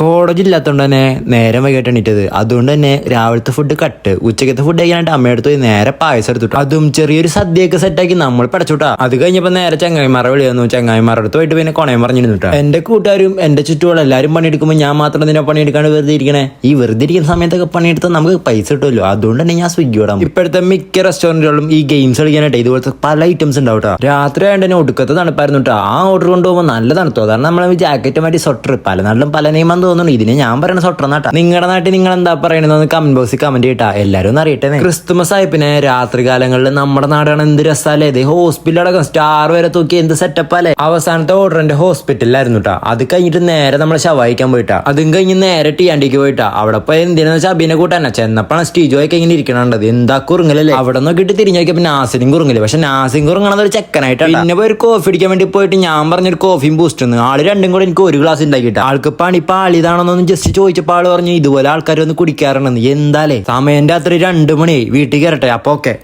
College ഇല്ലാത്തതുകൊണ്ട് തന്നെ നേരം വൈകിട്ട് എണീറ്റത്. അതുകൊണ്ട് തന്നെ രാവിലത്തെ ഫുഡ് കട്ട് ഉച്ചക്കത്തെ ഫുഡ് കഴിക്കാനായിട്ട് അമ്മയടുത്ത് പോയി നേരെ പായസം എടുത്തിട്ടു അതും ചെറിയൊരു സദ്യയൊക്കെ സെറ്റാക്കി നമ്മൾ പടച്ചുട്ടാ അത് കഴിഞ്ഞപ്പോ നേരെ ചങ്ങായിമാരെ വിളി വന്നു. ചങ്ങായിമാരുടെ അടുത്ത് പോയിട്ട് പിന്നെ കൊണയം പറഞ്ഞിരുന്നുട്ടാ. എന്റെ കൂട്ടുകാരും എന്റെ ചുറ്റുമുള്ള എല്ലാവരും പണിയെടുക്കുമ്പോൾ ഞാൻ മാത്രം ഇതിനെ പണിയെടുക്കാണ്ട് വെറുതെ ഇരിക്കണേ? ഈ വെറുതെ ഇരിക്കുന്ന സമയത്തൊക്കെ പണിയെടുത്താൽ നമുക്ക് പൈസ കിട്ടുമല്ലോ. അതുകൊണ്ട് തന്നെ ഞാൻ സ്വിഗ്ഗി വിടാം ഇപ്പോഴത്തെ മിക്ക റെസ്റ്റോറന്റുകളിലും ഈ ഗെയിംസ് കളിക്കാനായിട്ട് ഇതുപോലത്തെ പല ഐറ്റംസ് ഉണ്ടാവും. രാത്രി ആയതുകൊണ്ട് തന്നെ ഒടുക്കത്തെ തണുപ്പായിരുന്നു കേട്ടോ ആ ഓർഡർ കൊണ്ടുപോകുമ്പോൾ നല്ല തണുത്തു. കാരണം നമ്മളെ ജാക്കറ്റ് മാറ്റി സ്വട്ടർ പല നാട്ടിലും പല നിയമം തോന്നുന്നു ഇതിന് ഞാൻ പറയുന്ന സ്വട്ടർ നാട്ടാ നിങ്ങളുടെ നാട്ടിൽ നിങ്ങൾ എന്താ പറയുന്നത് കമന്റ് ബോക്സിൽ കമന്റ് ചെയ്യട്ടാ. എല്ലാവരും അറിയട്ടെ ക്രിസ്തുമസ് പിന്നെ രാത്രി കാലങ്ങളിൽ നമ്മുടെ നാടാണ് എന്ത് രസാലേ ഇത് ഹോസ്പിറ്റൽ അടക്കം സ്റ്റാർ വരെ തൂക്കി എന്ത് സെറ്റപ്പ് അല്ലേ അവസാനത്തെ ഓർഡർ എന്റെ ഹോസ്പിറ്റലിലായിരുന്നു കേട്ടോ അത് കഴിഞ്ഞിട്ട് നേരെ നമ്മളെ ശവായിക്കാൻ പോയിട്ടാ. അതും കഴിഞ്ഞ് നേരെ ടിയാണ്ടിക്ക് പോയിട്ടാ. അവിടെ പോയി എന്തിനാന്ന് വെച്ചാൽ അഭിനെ കൂട്ടാനാ. ചെന്നപ്പോഴാണ് സ്റ്റീജോ ഒക്കെ ഇങ്ങനെ ഇരിക്കണത് എന്താ കുറുങ്ങലല്ലേ? അവിടെ നോക്കിയിട്ട് തിരിഞ്ഞു നോക്കിയപ്പോ നാസിനും കുറുങ്ങൽ. പക്ഷെ നാസിൻ കുറുങ്ങണത് ഒരു ചെക്കനായിട്ടാണ് പിന്നെ പോയി ഒരു കോഫി അടിക്കാൻ വേണ്ടി പോയിട്ട് ഞാൻ പറഞ്ഞൊരു കോഫിയും ബൂസ്റ്റ് ആൾ രണ്ടും കൂടെ എനിക്ക് ഒരു ഗ്ലാസ് ഉണ്ടാക്കിയിട്ട്. ആൾക്ക് പണി പാളി ഇതാണെന്നൊന്ന് ജസ്റ്റ് ചോദിച്ചപ്പോൾ ആൾ പറഞ്ഞു ഇതുപോലെ ആൾക്കാർ ഒന്ന് കുടിക്കാറുണ്ടെന്ന്. എന്താലേ സമയം രാത്രി രണ്ടു മണിയായി. വീട്ടിൽ കയറട്ടെ അപ്പൊ ഓക്കെ